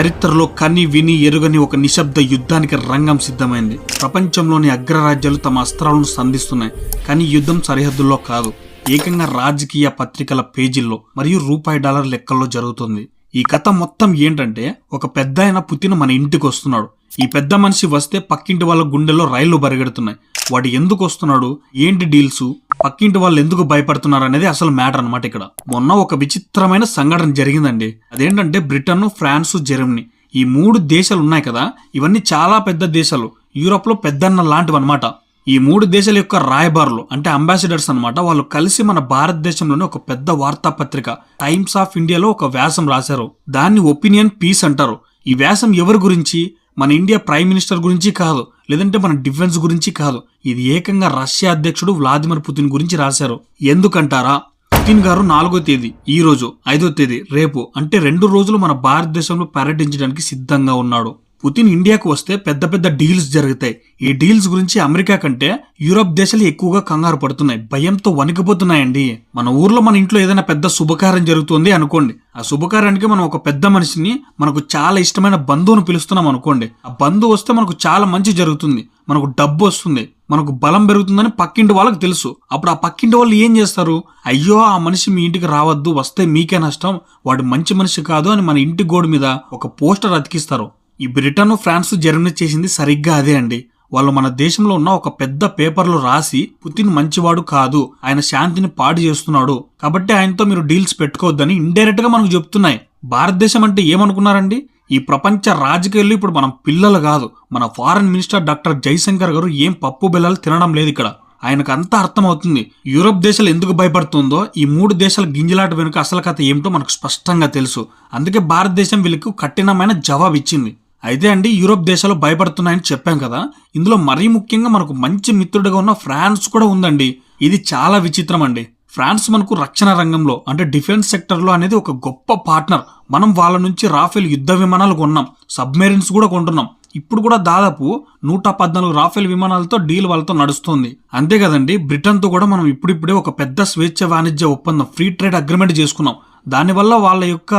చరిత్రలో కని విని ఎరుగని ఒక నిశ్శబ్ద యుద్ధానికి రంగం సిద్ధమైంది. ప్రపంచంలోని అగ్రరాజ్యాలు తమ అస్త్రాలను సంధిస్తున్నాయి. కానీ యుద్ధం సరిహద్దుల్లో కాదు ఏకంగా రాజకీయ పత్రికల పేజీల్లో మరియు రూపాయి డాలర్ లెక్కల్లో జరుగుతుంది. ఈ కథ మొత్తం ఏంటంటే ఒక పెద్ద ఆయన పుతిన్ మన ఇంటికి వస్తున్నాడు. ఈ పెద్ద మనిషి వస్తే పక్కింటి వాళ్ళ గుండెల్లో రైళ్ళు బరిగెడుతున్నాయి. వాడు ఎందుకు వస్తున్నాడు? ఏంటి డీల్స్? పక్కింటి వాళ్ళు ఎందుకు భయపడుతున్నారు అనేది అసలు మ్యాటర్ అనమాట ఇక్కడ. మొన్న ఒక విచిత్రమైన సంఘటన జరిగిందండి. అదేంటంటే బ్రిటన్ ఫ్రాన్స్ జర్మనీ ఈ మూడు దేశాలు ఉన్నాయి కదా. ఇవన్నీ చాలా పెద్ద దేశాలు. యూరోప్లో పెద్దన్న లాంటివి అనమాట ఈ మూడు దేశాల యొక్క రాయబారులు అంటే అంబాసిడర్స్ అనమాట వాళ్ళు కలిసి మన భారతదేశంలోని ఒక పెద్ద వార్తాపత్రిక టైమ్స్ ఆఫ్ ఇండియాలో ఒక వ్యాసం రాశారు. దాన్ని ఒపీనియన్ పీస్ అంటారు. ఈ వ్యాసం ఎవరి గురించి? మన ఇండియా ప్రైమ్ మినిస్టర్ గురించి కాదు. లేదంటే మన డిఫెన్స్ గురించి కాదు. ఇది ఏకంగా రష్యా అధ్యక్షుడు వ్లాదిమిర్ పుతిన్ గురించి రాశారు. ఎందుకంటారా? పుతిన్ గారు నాలుగో తేదీ ఈ రోజు ఐదో తేదీ రేపు అంటే రెండు రోజులు మన భారతదేశంలో పర్యటించడానికి సిద్ధంగా ఉన్నాడు. పుతిన్ ఇండియాకు వస్తే పెద్ద పెద్ద డీల్స్ జరుగుతాయి. ఈ డీల్స్ గురించి అమెరికా కంటే యూరోప్ దేశాలు ఎక్కువగా కంగారు పడుతున్నాయి. భయంతో వణికిపోతున్నాయండి. మన ఊర్లో మన ఇంట్లో ఏదైనా పెద్ద శుభకార్యం జరుగుతుంది అనుకోండి. ఆ శుభకార్యానికి మనం ఒక పెద్ద మనిషిని మనకు చాలా ఇష్టమైన బంధువును పిలుస్తున్నాం అనుకోండి. ఆ బంధువు వస్తే మనకు చాలా మంచి జరుగుతుంది. మనకు డబ్బు వస్తుంది. మనకు బలం పెరుగుతుందని పక్కింటి వాళ్ళకి తెలుసు. అప్పుడు ఆ పక్కింటి వాళ్ళు ఏం చేస్తారు? అయ్యో ఆ మనిషి మీ ఇంటికి రావద్దు వస్తే మీకే నష్టం వాడు మంచి మనిషి కాదు అని మన ఇంటి గోడ మీద ఒక పోస్టర్ అతికిస్తారు. ఈ బ్రిటన్ ఫ్రాన్స్ జర్మనీ చేసింది సరిగ్గా అదే అండి. వాళ్ళు మన దేశంలో ఉన్న ఒక పెద్ద పేపర్లో రాసి పుతిన్ మంచివాడు కాదు ఆయన శాంతిని పాడు చేస్తున్నాడు. కాబట్టి ఆయనతో మీరు డీల్స్ పెట్టుకోవద్దని ఇండైరెక్ట్గా మనకు చెప్తున్నాయి. భారతదేశం అంటే ఏమనుకున్నారండి? ఈ ప్రపంచ రాజకీయాల్లో ఇప్పుడు మనం పిల్లలు కాదు. మన ఫారెన్ మినిస్టర్ డాక్టర్ జైశంకర్ గారు ఏం పప్పు బెల్లాలు తినడం లేదు ఇక్కడ. ఆయనకు అంతా అర్థమవుతుంది. యూరోప్ దేశాలు ఎందుకు భయపడుతుందో ఈ మూడు దేశాల గింజలాట వెనుక అసలు కథ ఏమిటో మనకు స్పష్టంగా తెలుసు. అందుకే భారతదేశం వీళ్ళకు కఠినమైన జవాబు ఇచ్చింది అయితే అండి యూరోప్ దేశాలు భయపడుతున్నాయని చెప్పాం కదా. ఇందులో మరీ ముఖ్యంగా మనకు మంచి మిత్రుడిగా ఉన్న ఫ్రాన్స్ కూడా ఉందండి. ఇది చాలా విచిత్రం అండి. ఫ్రాన్స్ మనకు రక్షణ రంగంలో అంటే డిఫెన్స్ సెక్టర్లో అనేది ఒక గొప్ప పార్ట్నర్. మనం వాళ్ళ నుంచి రాఫెల్ యుద్ధ విమానాలు కొన్నాం. సబ్మెరీన్స్ కూడా కొంటున్నాం. ఇప్పుడు కూడా దాదాపు నూట పద్నాలుగు రాఫెల్ విమానాలతో డీల్ వాళ్ళతో నడుస్తుంది. అంతే కదండి బ్రిటన్తో కూడా మనం ఇప్పుడిప్పుడే ఒక పెద్ద స్వేచ్ఛ వాణిజ్య ఒప్పందం ఫ్రీ ట్రేడ్ అగ్రిమెంట్ చేసుకున్నాం. దానివల్ల వాళ్ళ యొక్క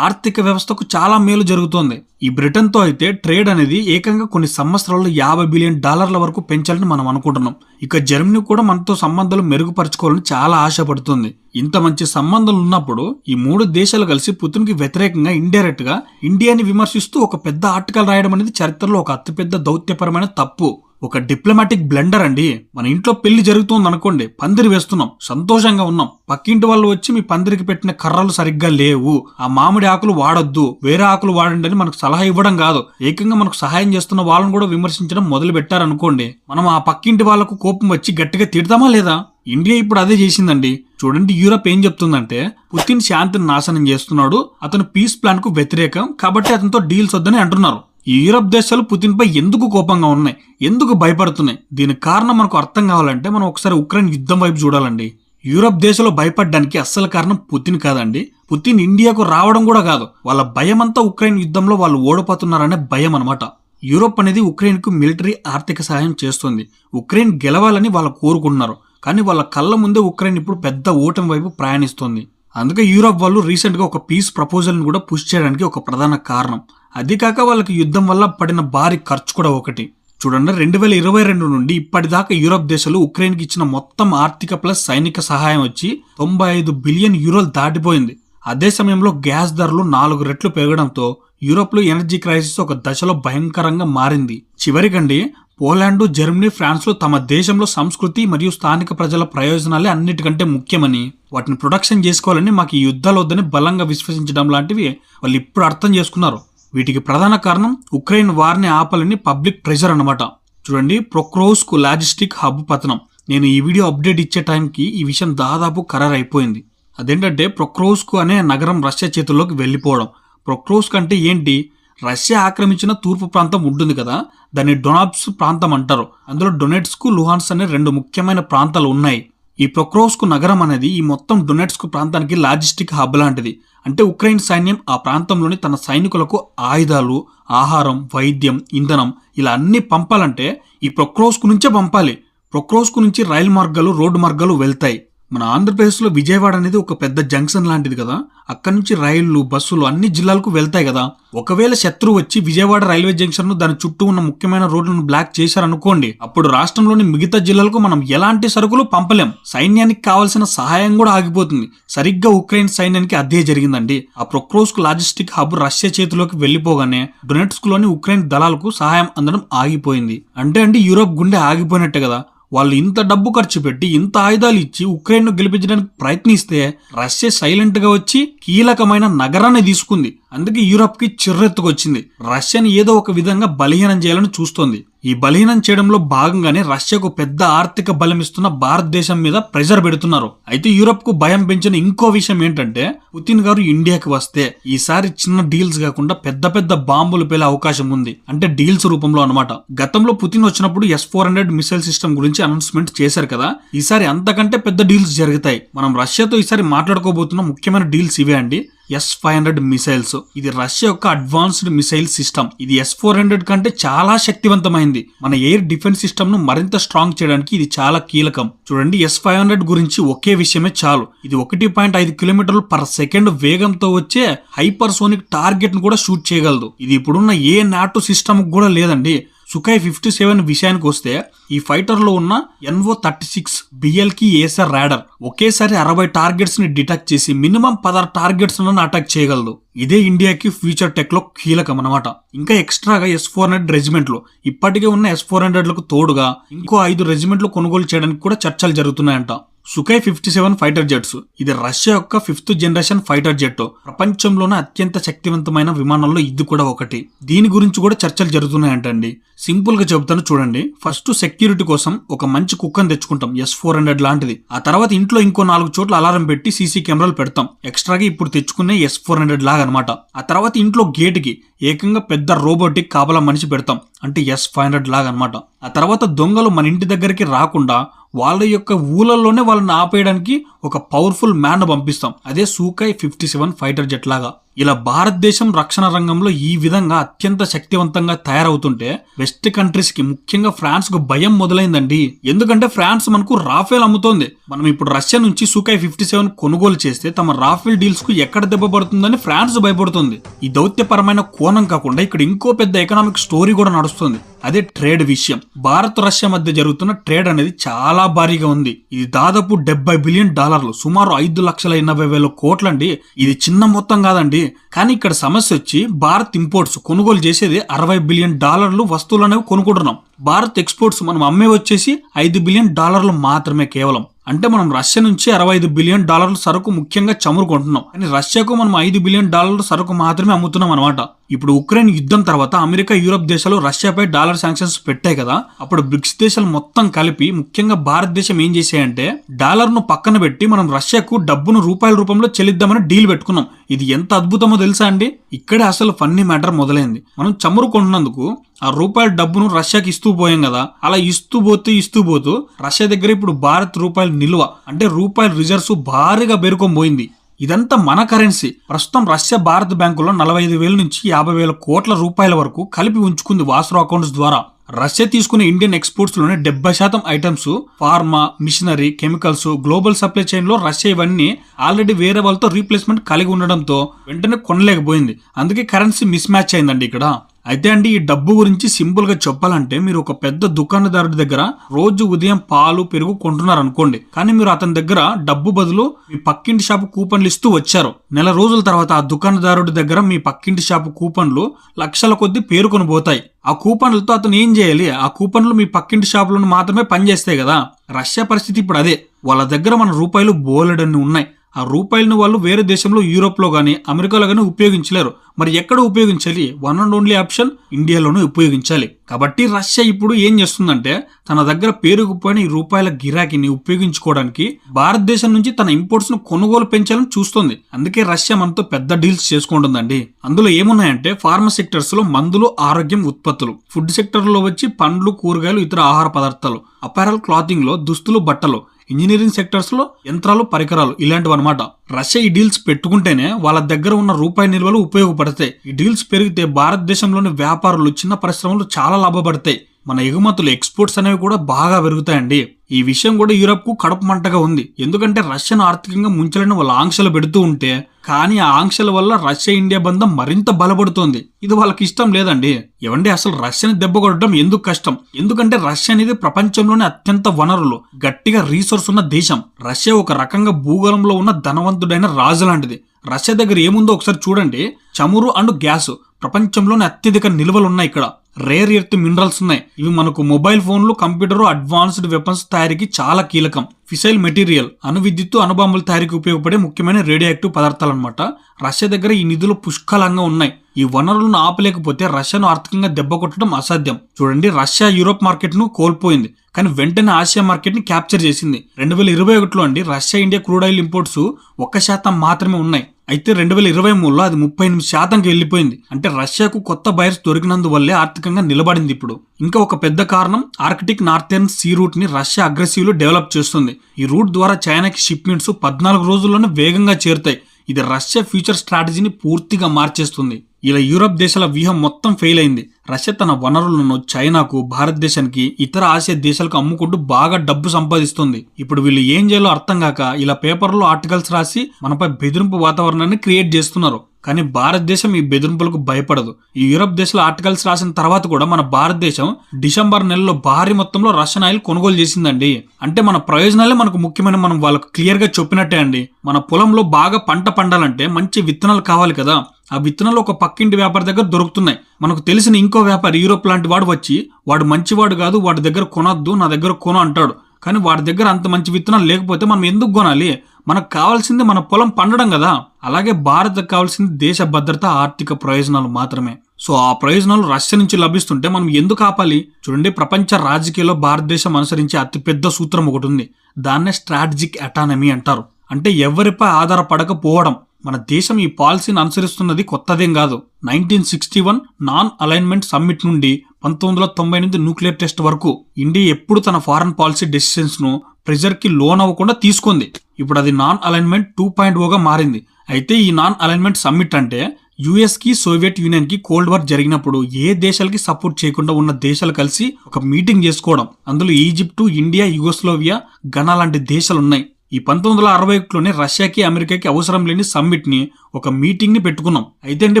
ఆర్థిక వ్యవస్థకు చాలా మేలు జరుగుతుంది. ఈ బ్రిటన్తో అయితే ట్రేడ్ అనేది ఏకంగా కొన్ని సంవత్సరాల్లో యాభై బిలియన్ డాలర్ల వరకు పెంచాలని మనం అనుకుంటున్నాం. ఇక జర్మనీ కూడా మనతో సంబంధాలు మెరుగుపరచుకోవాలని చాలా ఆశపడుతుంది. ఇంత మంచి సంబంధాలు ఉన్నప్పుడు ఈ మూడు దేశాలు కలిసి పుతిన్కి వ్యతిరేకంగా ఇండైరెక్ట్గా ఇండియాని విమర్శిస్తూ ఒక పెద్ద ఆర్టికల్ రాయడం అనేది చరిత్రలో ఒక అతిపెద్ద దౌత్యపరమైన తప్పు. ఒక డిప్లొమాటిక్ బ్లెండర్ అండి. మన ఇంట్లో పెళ్ళి జరుగుతుంది అనుకోండి పందిరి వేస్తున్నాం సంతోషంగా ఉన్నాం. పక్కింటి వాళ్ళు వచ్చి మీ పందిరికి పెట్టిన కర్రలు సరిగ్గా లేవు. ఆ మామిడి ఆకులు వాడొద్దు వేరే ఆకులు వాడండి అని మనకు సలహా ఇవ్వడం కాదు. ఏకంగా మనకు సహాయం చేస్తున్న వాళ్ళని కూడా విమర్శించడం మొదలు పెట్టారనుకోండి మనం ఆ పక్కింటి వాళ్ళకు కోపం వచ్చి గట్టిగా తిడతామా లేదా? ఇండియా ఇప్పుడు అదే చేసిందండి. చూడండి యూరప్ ఏం చెప్తుందంటే పుతిన్ శాంతిని నాశనం చేస్తున్నాడు అతను పీస్ ప్లాన్కు వ్యతిరేకం కాబట్టి అతనితో డీల్స్ వద్దని అంటున్నారు. యూరప్ దేశాలు పుతిన్పై ఎందుకు కోపంగా ఉన్నాయి? ఎందుకు భయపడుతున్నాయి? దీనికి కారణం మనకు అర్థం కావాలంటే మనం ఒకసారి ఉక్రెయిన్ యుద్ధం వైపు చూడాలండి. యూరప్ దేశంలో భయపడడానికి అస్సలు కారణం పుతిన్ కాదండి. పుతిన్ ఇండియాకు రావడం కూడా కాదు. వాళ్ళ భయం అంతా ఉక్రెయిన్ యుద్ధంలో వాళ్ళు ఓడిపోతున్నారనే భయం అనమాట యూరోప్ అనేది ఉక్రెయిన్కు మిలిటరీ ఆర్థిక సహాయం చేస్తుంది. ఉక్రెయిన్ గెలవాలని వాళ్ళు కోరుకుంటున్నారు. కానీ వాళ్ళ కళ్ళ ముందే ఉక్రెయిన్ ఇప్పుడు పెద్ద ఓటమి వైపు ప్రయాణిస్తుంది. అందుకే యూరప్ వాళ్ళు రీసెంట్గా ఒక పీస్ ప్రపోజల్ని కూడా పుష్ చేయడానికి ఒక ప్రధాన కారణం. అది కాక వాళ్ళకి యుద్ధం వల్ల పడిన భారీ ఖర్చు కూడా ఒకటి. చూడండి రెండు వేల ఇరవై రెండు నుండి ఇప్పటిదాకా యూరోప్ దేశాలు ఉక్రెయిన్కి ఇచ్చిన మొత్తం ఆర్థిక ప్లస్ సైనిక సహాయం వచ్చి తొంభై ఐదు బిలియన్ యూరోలు దాటిపోయింది. అదే సమయంలో గ్యాస్ ధరలు నాలుగు రెట్లు పెరగడంతో యూరోప్లో ఎనర్జీ క్రైసిస్ ఒక దశలో భయంకరంగా మారింది. చివరికండి పోలాండ్ జర్మనీ ఫ్రాన్స్లో తమ దేశంలో సంస్కృతి మరియు స్థానిక ప్రజల ప్రయోజనాలే అన్నిటికంటే ముఖ్యమని వాటిని ప్రొడక్షన్ చేసుకోవాలని మాకు ఈ యుద్ధాలు వద్దని బలంగా విశ్వసించడం లాంటివి వాళ్ళు ఇప్పుడు అర్థం చేసుకున్నారు. వీటికి ప్రధాన కారణం ఉక్రెయిన్ వారిని ఆపాలని పబ్లిక్ ప్రెషర్ అన్నమాట. చూడండి ప్రొక్రోస్కు లాజిస్టిక్ హబ్ పతనం. నేను ఈ వీడియో అప్డేట్ ఇచ్చే టైంకి ఈ విషయం దాదాపు ఖరారు అయిపోయింది అదేంటంటే ప్రొక్రోస్కు అనే నగరం రష్యా చేతుల్లోకి వెళ్ళిపోవడం. ప్రొక్రోస్క్ అంటే ఏంటి? రష్యా ఆక్రమించిన తూర్పు ప్రాంతం ఉంటుంది కదా దాన్ని డొనాబ్స్ ప్రాంతం అంటారు. అందులో డొనెట్స్కు లుహాన్స్ అనే రెండు ముఖ్యమైన ప్రాంతాలు ఉన్నాయి. ఈ ప్రొక్రోస్కు నగరం అనేది ఈ మొత్తం డొనెట్స్కు ప్రాంతానికి లాజిస్టిక్ హబ్ లాంటిది. అంటే ఉక్రెయిన్ సైన్యం ఆ ప్రాంతంలోని తన సైనికులకు ఆయుధాలు ఆహారం వైద్యం ఇంధనం ఇలా అన్నీ పంపాలంటే ఈ ప్రొక్రోస్కు నుంచే పంపాలి. ప్రొక్రోస్కు నుంచి రైలు మార్గాలు రోడ్డు మార్గాలు వెళ్తాయి. మన ఆంధ్రప్రదేశ్లో విజయవాడ అనేది ఒక పెద్ద జంక్షన్ లాంటిది కదా. అక్కడి నుంచి రైళ్ళు బస్సులు అన్ని జిల్లాలకు వెళ్తాయి కదా. ఒకవేళ శత్రువు వచ్చి విజయవాడ రైల్వే జంక్షన్ను దాని చుట్టూ ఉన్న ముఖ్యమైన రోడ్లను బ్లాక్ చేశారనుకోండి అప్పుడు రాష్ట్రంలోని మిగతా జిల్లాలకు మనం ఎలాంటి సరుకులు పంపలేం. సైన్యానికి కావాల్సిన సహాయం కూడా ఆగిపోతుంది. సరిగ్గా ఉక్రెయిన్ సైన్యానికి అదే జరిగిందండి. ఆ ప్రొక్రోస్క్ లాజిస్టిక్ హబ్ రష్యా చేతిలోకి వెళ్ళిపోగానే డొనెట్స్క్లోని ఉక్రెయిన్ దళాలకు సహాయం అందడం ఆగిపోయింది. అంటే అండి యూరోప్ గుండె ఆగిపోయినట్టే కదా. వాళ్ళు ఇంత డబ్బు ఖర్చు పెట్టి ఇంత ఆయుధాలు ఇచ్చి ఉక్రెయిన్ను గెలిపించడానికి ప్రయత్నిస్తే రష్యా సైలెంట్గా వచ్చి కీలకమైన నగరాన్ని తీసుకుంది. అందుకే యూరప్కి చిర్రెత్తుకొచ్చింది. రష్యాని ఏదో ఒక విధంగా బలహీనం చేయాలని చూస్తోంది. ఈ బలహీనం చేయడంలో భాగంగానే రష్యాకు పెద్ద ఆర్థిక బలం ఇస్తున్న భారతదేశం మీద ప్రెజర్ పెడుతున్నారు. అయితే యూరప్కు భయం పెంచిన ఇంకో విషయం ఏంటంటే పుతిన్ గారు ఇండియాకి వస్తే ఈసారి చిన్న డీల్స్ కాకుండా పెద్ద పెద్ద బాంబులు పేలే అవకాశం ఉంది. అంటే డీల్స్ రూపంలో అనమాట గతంలో పుతిన్ వచ్చినప్పుడు S four hundred missile system గురించి అనౌన్స్మెంట్ చేశారు కదా. ఈసారి అంతకంటే పెద్ద డీల్స్ జరుగుతాయి. మనం రష్యాతో ఈసారి మాట్లాడుకోబోతున్న ముఖ్యమైన డీల్స్ ఇవే అండి. ఎస్ ఫైవ్ హండ్రెడ్ మిసైల్స్ ఇది రష్యా యొక్క అడ్వాన్స్డ్ మిసైల్ సిస్టమ్ ఇది ఎస్ ఫోర్ హండ్రెడ్ కంటే చాలా శక్తివంతమైంది. మన ఎయిర్ డిఫెన్స్ సిస్టమ్ను మరింత స్ట్రాంగ్ చేయడానికి ఇది చాలా కీలకం. చూడండి ఎస్ ఫైవ్ హండ్రెడ్ గురించి ఒకే విషయమే చాలు. ఇది ఒకటి పాయింట్ ఐదు కిలోమీటర్లు పర్ సెకండ్ వేగంతో వచ్చే హైపర్సోనిక్ టార్గెట్ను కూడా షూట్ చేయగలదు. ఇది ఇప్పుడున్న ఏ నాటో సిస్టమ్ కూడా లేదండి. సుఖాయ్ ఫిఫ్టీ సెవెన్ విషయానికి వస్తే ఈ ఫైటర్లో ఉన్న ఎన్ఓ థర్టీ సిక్స్ బిఎల్కి ఏసర్ రాడర్ ఒకేసారి అరవై టార్గెట్స్ని డిటెక్ట్ చేసి మినిమం పదహారు టార్గెట్స్ అటాక్ చేయగలదు ఇదే ఇండియాకి ఫ్యూచర్ టెక్లో కీలకం అనమాట ఇంకా ఎక్స్ట్రాగా ఎస్ ఫోర్ హండ్రెడ్ రెజిమెంట్లు ఇప్పటికే ఉన్న ఎస్ ఫోర్ హండ్రెడ్లకు తోడుగా ఇంకో ఐదు రెజిమెంట్లు కొనుగోలు చేయడానికి కూడా చర్చలు జరుగుతున్నాయంట. Sukhoi fifty seven fighter jets ఇది రష్యా యొక్క ఫిఫ్త్ జనరేషన్ ఫైటర్ జెట్ ప్రపంచంలోనే అత్యంత శక్తివంతమైన విమానంలో ఇది కూడా ఒకటి. దీని గురించి కూడా చర్చలు జరుగుతున్నాయంటండి. సింపుల్గా చెబుతాను చూడండి. ఫస్ట్ సెక్యూరిటీ కోసం ఒక మంచి కుక్కను తెచ్చుకుంటాం. ఎస్ ఫోర్ హండ్రెడ్ లాంటిది. ఆ తర్వాత ఇంట్లో ఇంకో నాలుగు చోట్ల అలారం పెట్టి సీసీ కెమెరాలు పెడతాం. ఎక్స్ట్రాగా ఇప్పుడు తెచ్చుకునే ఎస్ ఫోర్ హండ్రెడ్ లాగా అనమాట ఆ తర్వాత ఇంట్లో గేట్కి ఏకంగా పెద్ద రోబోటిక్ కాపలా మనిషి పెడతాం. అంటే ఎస్ ఫైవ్ హండ్రెడ్ లాగా అనమాట ఆ తర్వాత దొంగలు మన ఇంటి దగ్గరికి రాకుండా వాళ్ళ యొక్క ఊళ్ళల్లోనే వాళ్ళని ఆపేయడానికి ఒక పవర్ఫుల్ మ్యాన్ పంపిస్తాం. అదే Sukhoi fifty seven fighter jet లాగా. ఇలా భారతదేశం రక్షణ రంగంలో ఈ విధంగా అత్యంత శక్తివంతంగా తయారవుతుంటే వెస్ట్ కంట్రీస్కి ముఖ్యంగా ఫ్రాన్స్కు భయం మొదలైందండి. ఎందుకంటే ఫ్రాన్స్ మనకు రాఫేల్ అమ్ముతోంది. మనం ఇప్పుడు రష్యా నుంచి సూకాయ్ ఫిఫ్టీ సెవెన్ కొనుగోలు చేస్తే తమ రాఫేల్ డీల్స్కు ఎక్కడ దెబ్బ పడుతుందని ఫ్రాన్స్ భయపడుతుంది. ఈ దౌత్యపరమైన కోణం కాకుండా ఇక్కడ ఇంకో పెద్ద ఎకనామిక్ స్టోరీ కూడా నడుస్తుంది. అదే ట్రేడ్ విషయం. భారత్ రష్యా మధ్య జరుగుతున్న ట్రేడ్ అనేది చాలా భారీగా ఉంది. ఇది దాదాపు డెబ్బై బిలియన్ డాలర్లు సుమారు ఐదు లక్షల ఎనభై వేల కోట్లండి. ఇది చిన్న మొత్తం కాదండి కానీ ఇక్కడ సమస్య వచ్చి భారత్ ఇంపోర్ట్స్ కొనుగోలు చేసేది అరవై బిలియన్ డాలర్లు వస్తువులు అనేవి కొనుక్కుంటున్నాం. భారత్ ఎక్స్పోర్ట్స్ మనం అమ్మే వచ్చేసి ఐదు బిలియన్ డాలర్లు మాత్రమే కేవలం. అంటే మనం రష్యా నుంచి అరవై ఐదు బిలియన్ డాలర్ల సరుకు ముఖ్యంగా చమురు కొంటున్నాం. కానీ రష్యాకు మనం ఐదు బిలియన్ డాలర్ల సరుకు మాత్రమే అమ్ముతున్నాం అనమాట ఇప్పుడు ఉక్రెయిన్ యుద్ధం తర్వాత అమెరికా యూరప్ దేశాలు రష్యాపై డాలర్ శాంక్షన్స్ పెట్టాయి కదా. అప్పుడు బ్రిక్స్ దేశాలు మొత్తం కలిపి ముఖ్యంగా భారతదేశం ఏం చేసాయంటే డాలర్ను పక్కన పెట్టి మనం రష్యాకు డబ్బును రూపాయల రూపంలో చెల్లిద్దామని డీల్ పెట్టుకున్నాం. ఇది ఎంత అద్భుతమో తెలుసా అండి? ఇక్కడే అసలు ఫన్నీ మ్యాటర్ మొదలైంది. మనం చమురు కొంటున్నందుకు ఆ రూపాయల డబ్బును రష్యాకి ఇస్తూ పోయాం కదా. అలా ఇస్తూ పోతూ ఇస్తూ పోతూ రష్యా దగ్గర ఇప్పుడు భారత్ రూపాయల నిల్వ అంటే రూపాయల రిజర్వ్స్ భారీగా పేరుకొని పోయింది. ఇదంతా మన కరెన్సీ. ప్రస్తుతం రష్యా భారత్ బ్యాంకులో నలభై ఐదు వేల నుంచి యాభై వేల కోట్ల రూపాయల వరకు కలిపి ఉంచుకుంది వాసరో అకౌంట్స్ ద్వారా. రష్యా తీసుకునే ఇండియన్ ఎక్స్పోర్ట్స్లోనే డెబ్బై శాతం items pharma machinery chemicals global supply చైన్లో Russia ఇవన్నీ ఆల్రెడీ వేరే వాళ్ళతో రీప్లేస్మెంట్ కలిగి ఉండడంతో వెంటనే కొనలేకపోయింది. అందుకే కరెన్సీ మిస్ మ్యాచ్ అయిందండి ఇక్కడ. అయితే అండి ఈ డబ్బు గురించి సింపుల్గా చెప్పాలంటే మీరు ఒక పెద్ద దుకాణదారుడి దగ్గర రోజు ఉదయం పాలు పెరుగు కొంటున్నారు అనుకోండి కానీ మీరు అతని దగ్గర డబ్బు బదులు మీ పక్కింటి షాపు కూపన్లు ఇస్తూ వచ్చారు. నెల రోజుల తర్వాత ఆ దుకాణదారుడి దగ్గర మీ పక్కింటి షాపు కూపన్లు లక్షల కొద్ది పేరుకొని పోతాయి. ఆ కూపన్లతో అతను ఏం చేయాలి? ఆ కూపన్లు మీ పక్కింటి షాపులను మాత్రమే పనిచేస్తాయి కదా. రష్యా పరిస్థితి ఇప్పుడు అదే. వాళ్ళ దగ్గర మన రూపాయలు బోలెడన్ని ఉన్నాయి. ఆ రూపాయలను వాళ్ళు వేరే దేశంలో యూరోప్లో కానీ అమెరికాలో కానీ ఉపయోగించలేరు. మరి ఎక్కడ ఉపయోగించాలి? వన్ అండ్ ఓన్లీ ఆప్షన్ ఇండియాలోనే ఉపయోగించాలి. కాబట్టి రష్యా ఇప్పుడు ఏం చేస్తుందంటే తన దగ్గర పేరుకుపోయిన ఈ రూపాయల గిరాకీని ఉపయోగించుకోవడానికి భారతదేశం నుంచి తన ఇంపోర్ట్స్ను కొనుగోలు పెంచాలని చూస్తుంది. అందుకే రష్యా మనతో పెద్ద డీల్స్ చేసుకుంటుందండి. అందులో ఏమున్నాయంటే ఫార్మా సెక్టర్స్లో మందులు ఆరోగ్యం ఉత్పత్తులు. ఫుడ్ సెక్టర్లో వచ్చి పండ్లు కూరగాయలు ఇతర ఆహార పదార్థాలు. అపారల్ క్లాతింగ్లో దుస్తులు బట్టలు. ఇంజనీరింగ్ సెక్టర్స్లో యంత్రాలు పరికరాలు ఇలాంటివి అనమాట రష్యా ఈ డీల్స్ పెట్టుకుంటేనే వాళ్ళ దగ్గర ఉన్న రూపాయి నిల్వలు ఉపయోగపడతాయి. ఈ డీల్స్ పెరిగితే భారతదేశంలోని వ్యాపారులు చిన్న పరిశ్రమలు చాలా లాభపడతాయి. మన ఎగుమతులు ఎక్స్పోర్ట్స్ అనేవి కూడా బాగా పెరుగుతాయండి. ఈ విషయం కూడా యూరప్కు కడపమంటగా మంటగా ఉంది. ఎందుకంటే రష్యాను ఆర్థికంగా ముంచాలని వాళ్ళ ఆంక్షలు పెడుతూ ఉంటే కానీ ఆ ఆంక్షల వల్ల రష్యా ఇండియా బంధం మరింత బలపడుతోంది. ఇది వాళ్ళకి ఇష్టం లేదండి. ఏమండి అసలు రష్యాని దెబ్బ కొట్టడం ఎందుకు కష్టం? ఎందుకంటే రష్యా అనేది ప్రపంచంలోనే అత్యంత వనరులు గట్టిగా రీసోర్స్ ఉన్న దేశం. రష్యా ఒక రకంగా భూగోళంలో ఉన్న ధనవంతుడైన రాజు లాంటిది. రష్యా దగ్గర ఏముందో ఒకసారి చూడండి. చమురు అండ్ గ్యాస్. ప్రపంచంలోనే అత్యధిక నిల్వలు ఉన్నాయి ఇక్కడ. రేర్ ఎర్త్ మినరల్స్ ఉన్నాయి. ఇవి మనకు మొబైల్ ఫోన్లు కంప్యూటర్ అడ్వాన్స్డ్ వెపన్స్ తయారీకి చాలా కీలకం. ఫిసైల్ మెటీరియల్ అణు విద్యుత్తు అణుబాంబుల తయారీకి ఉపయోగపడే ముఖ్యమైన రేడియాక్టివ్ పదార్థాలు అనమాట రష్యా దగ్గర ఈ నిధులు పుష్కలంగా ఉన్నాయి. ఈ వనరులను ఆపలేకపోతే రష్యాను ఆర్థికంగా దెబ్బ కొట్టడం అసాధ్యం. చూడండి రష్యా యూరోప్ మార్కెట్ను కోల్పోయింది. కానీ వెంటనే ఆసియా మార్కెట్ని క్యాప్చర్ చేసింది. రెండు వేల ఇరవై ఒకటిలో అండి Russia India crude oil imports ఒక్క శాతం మాత్రమే ఉన్నాయి. అయితే రెండు వేల ఇరవై మూడులో అది ముప్పై ఎనిమిది శాతంకి వెళ్ళిపోయింది. అంటే రష్యాకు కొత్త బయర్స్ దొరికినందువల్లే ఆర్థికంగా నిలబడింది ఇప్పుడు. ఇంకా ఒక పెద్ద కారణం ఆర్కిటిక్ నార్థెన్ సీ రూట్ని రష్యా అగ్రెసివ్లో డెవలప్ చేస్తుంది. ఈ రూట్ ద్వారా చైనాకి షిప్మెంట్స్ పద్నాలుగు రోజుల్లోనే వేగంగా చేరుతాయి. ఇది రష్యా ఫ్యూచర్ స్ట్రాటజీని పూర్తిగా మార్చేస్తుంది. ఇలా యూరప్ దేశాల వ్యూహం మొత్తం ఫెయిల్ అయింది. రష్యా తన వనరులను చైనాకు భారతదేశానికి ఇతర ఆసియా దేశాలకు అమ్ముకుంటూ బాగా డబ్బు సంపాదిస్తుంది. ఇప్పుడు వీళ్ళు ఏం చేయాలో అర్థం కాక ఇలా పేపర్లో ఆర్టికల్స్ రాసి మనపై బెదిరింపు వాతావరణాన్ని క్రియేట్ చేస్తున్నారు. కానీ భారతదేశం ఈ బెదిరింపులకు భయపడదు. ఈ యూరప్ దేశాల ఆర్టికల్స్ రాసిన తర్వాత కూడా మన భారతదేశం డిసెంబర్ నెలలో భారీ మొత్తంలో రష్యన్ ఆయిల్ కొనుగోలు చేసిందండి. అంటే మన ప్రయోజనాలే మనకు ముఖ్యమైన మనం వాళ్ళకు క్లియర్గా చెప్పినట్టే అండి. మన పొలంలో బాగా పంట పండాలంటే మంచి విత్తనాలు కావాలి కదా. ఆ విత్తనాలు ఒక పక్కింటి వ్యాపారి దగ్గర దొరుకుతున్నాయి. మనకు తెలిసిన ఇంకో వ్యాపారి యూరోప్ లాంటి వాడు వచ్చి వాడు మంచివాడు కాదు వాడి దగ్గర కొనొద్దు నా దగ్గర కొను అంటాడు. కానీ వాడి దగ్గర అంత మంచి విత్తనాలు లేకపోతే మనం ఎందుకు కొనాలి? మనకు కావాల్సింది మన పొలం పండడం కదా. అలాగే భారత్కు కావాల్సింది దేశ భద్రత ఆర్థిక ప్రయోజనాలు మాత్రమే. సో ఆ ప్రయోజనాలు రష్యా నుంచి లభిస్తుంటే మనం ఎందుకు ఆపాలి? చూడండి ప్రపంచ రాజకీయాల్లో భారతదేశం అనుసరించే అతిపెద్ద సూత్రం ఒకటి ఉంది. దాన్నే స్ట్రాటజిక్ అటానమీ అంటారు. అంటే ఎవరిపై ఆధారపడకపోవడం. మన దేశం ఈ పాలసీని అనుసరిస్తున్నది కొత్తదేం కాదు. Nineteen sixty one non alignment summit నుండి పంతొమ్మిది వందల తొంభై ఎనిమిది న్యూక్లియర్ టెస్ట్ వరకు ఇండియా ఎప్పుడు తన ఫారెన్ పాలసీ డెసిషన్స్ను ప్రెజర్ లోన్ అవ్వకుండా తీసుకుంది. ఇప్పుడు అది నాన్ అలైన్మెంట్ టూ పాయింట్ ఓగా మారింది. అయితే ఈ నాన్ అలైన్మెంట్ సమ్మిట్ అంటే యుఎస్కి సోవియట్ యూనియన్కి కోల్డ్ వార్ జరిగినప్పుడు ఏ దేశాలకి సపోర్ట్ చేయకుండా ఉన్న దేశాలు కలిసి ఒక మీటింగ్ చేసుకోవడం. అందులో ఈజిప్టు ఇండియా యుగోస్లోవియా ఘనా లాంటి దేశాలు ఉన్నాయి ఈ పంతొమ్మిది వందల అరవై ఒకటిలోనే రష్యాకి అమెరికాకి అవసరం లేని సమ్మిట్ని ఒక మీటింగ్ని పెట్టుకున్నాం. అయితే అంటే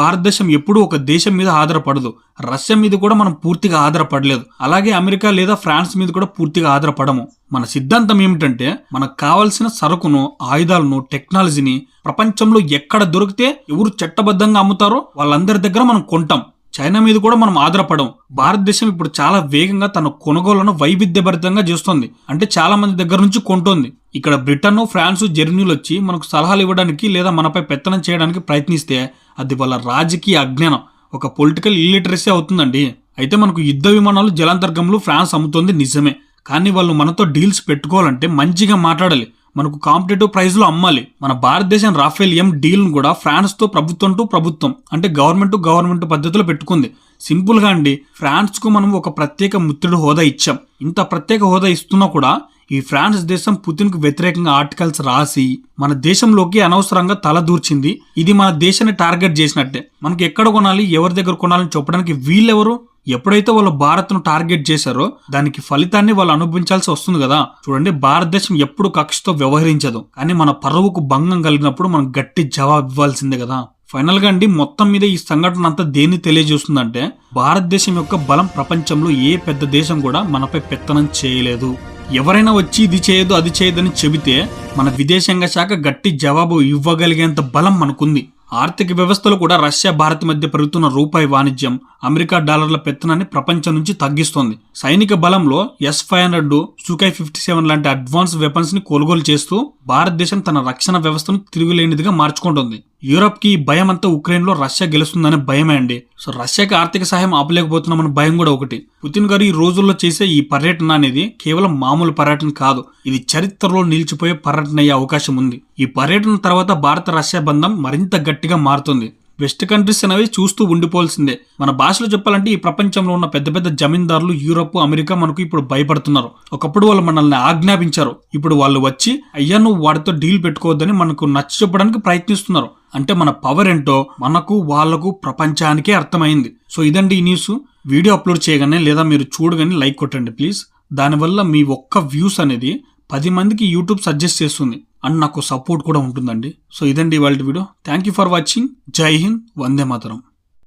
భారతదేశం ఎప్పుడూ ఒక దేశం మీద ఆధారపడదు. రష్యా మీద కూడా మనం పూర్తిగా ఆధారపడలేదు. అలాగే అమెరికా లేదా ఫ్రాన్స్ మీద కూడా పూర్తిగా ఆధారపడము. మన సిద్ధాంతం ఏమిటంటే మనకు కావాల్సిన సరుకును ఆయుధాలను టెక్నాలజీని ప్రపంచంలో ఎక్కడ దొరికితే ఎవరు చట్టబద్ధంగా అమ్ముతారో వాళ్ళందరి దగ్గర మనం కొంటాం. చైనా మీద కూడా మనం ఆధారపడం భారతదేశం ఇప్పుడు చాలా వేగంగా తన కొనుగోళ్ళను వైవిధ్యభరితంగా చేస్తోంది. అంటే చాలా మంది దగ్గర నుంచి కొంటోంది. ఇక్కడ బ్రిటన్ ఫ్రాన్స్ జర్మనీలు వచ్చి మనకు సలహాలు ఇవ్వడానికి లేదా మనపై పెత్తనం చేయడానికి ప్రయత్నిస్తే అది వాళ్ళ రాజకీయ అజ్ఞానం. ఒక పొలిటికల్ ఇల్లిటరసీ అవుతుందండి. అయితే మనకు యుద్ధ విమానాలు జలాంతర్గంలో ఫ్రాన్స్ అమ్ముతోంది నిజమే. కానీ వాళ్ళు మనతో డీల్స్ పెట్టుకోవాలంటే మంచిగా మాట్లాడాలి. మనకు కాంపిటేటివ్ ప్రైస్లో అమ్మాలి. మన భారతదేశం రాఫెల్ ఎం డీల్ను కూడా ఫ్రాన్స్తో ప్రభుత్వం టు ప్రభుత్వం అంటే గవర్నమెంట్ టు గవర్నమెంట్ పద్ధతిలో పెట్టుకుంది. సింపుల్గా అండి ఫ్రాన్స్కు మనం ఒక ప్రత్యేక మిత్రుడు హోదా ఇచ్చాం. ఇంత ప్రత్యేక హోదా ఇస్తున్నా కూడా ఈ ఫ్రాన్స్ దేశం పుతిన్కు వ్యతిరేకంగా ఆర్టికల్స్ రాసి మన దేశంలోకి అనవసరంగా తల దూర్చింది. ఇది మన దేశాన్ని టార్గెట్ చేసినట్టే. మనకి ఎక్కడ కొనాలి ఎవరి దగ్గర కొనాలని చెప్పడానికి వీళ్ళెవరు? ఎప్పుడైతే వాళ్ళు భారత్ను టార్గెట్ చేశారో దానికి ఫలితాన్ని వాళ్ళు అనుభవించాల్సి వస్తుంది కదా. చూడండి భారతదేశం ఎప్పుడు కక్షతో వ్యవహరించదు. కానీ మన పరువుకు భంగం కలిగినప్పుడు మనం గట్టి జవాబు ఇవ్వాల్సిందే కదా. ఫైనల్గా అండి మొత్తం మీద ఈ సంఘటన అంతా దేన్ని తెలియజేస్తుందంటే భారతదేశం యొక్క బలం ప్రపంచంలో ఏ పెద్ద దేశం కూడా మనపై పెత్తనం చేయలేదు. ఎవరైనా వచ్చి ఇది చేయదు అది చేయదని చెబితే మన విదేశాంగ శాఖ గట్టి జవాబు ఇవ్వగలిగేంత బలం మనకుంది. ఆర్థిక వ్యవస్థలో కూడా రష్యా భారత్ మధ్య పెరుగుతున్న రూపాయి వాణిజ్యం అమెరికా డాలర్ల పెత్తనాన్ని ప్రపంచం నుంచి తగ్గిస్తోంది. సైనిక బలంలో S five hundred Sukhoi fifty seven లాంటి అడ్వాన్స్ వెపన్స్ని కొనుగోలు చేస్తూ భారతదేశం తన రక్షణ వ్యవస్థను తిరుగులేనిదిగా మార్చుకుంటుంది. యూరప్కి ఈ భయం అంతా ఉక్రెయిన్లో రష్యా గెలుస్తుందనే భయమే అండి. సో రష్యాకి ఆర్థిక సహాయం ఆపలేకపోతున్నామన్న భయం కూడా ఒకటి. పుతిన్ గారు ఈ రోజుల్లో చేసే ఈ పర్యటన అనేది కేవలం మామూలు పర్యటన కాదు. ఇది చరిత్రలో నిలిచిపోయే పర్యటన అయ్యే అవకాశం ఉంది. ఈ పర్యటన తర్వాత భారత రష్యా బంధం మరింత గట్టిగా మారుతుంది. వెస్ట్ కంట్రీస్ అనేవి చూస్తూ ఉండిపోవాల్సిందే. మన భాషలో చెప్పాలంటే ఈ ప్రపంచంలో ఉన్న పెద్ద పెద్ద జమీందారులు యూరోప్ అమెరికా మనకు ఇప్పుడు భయపడుతున్నారు. ఒకప్పుడు వాళ్ళు మనల్ని ఆజ్ఞాపించారు. ఇప్పుడు వాళ్ళు వచ్చి అయ్యా నువ్వు వాడితో డీల్ పెట్టుకోవద్దని మనకు నచ్చ చెప్పడానికి ప్రయత్నిస్తున్నారు. అంటే మన పవర్ ఏంటో మనకు వాళ్ళకు ప్రపంచానికే అర్థమైంది. సో ఇదండి ఈ న్యూస్. వీడియో అప్లోడ్ చేయగానే లేదా మీరు చూడగానే లైక్ కొట్టండి ప్లీజ్. దానివల్ల మీ ఒక్క వ్యూస్ అనేది పది మందికి యూట్యూబ్ సజెస్ట్ చేస్తుంది. అండ్ నాకు సపోర్ట్ కూడా ఉంటుందండి. సో ఇదండి ఇవాళ video. Thank you for watching Jai Hind. Vande Mataram.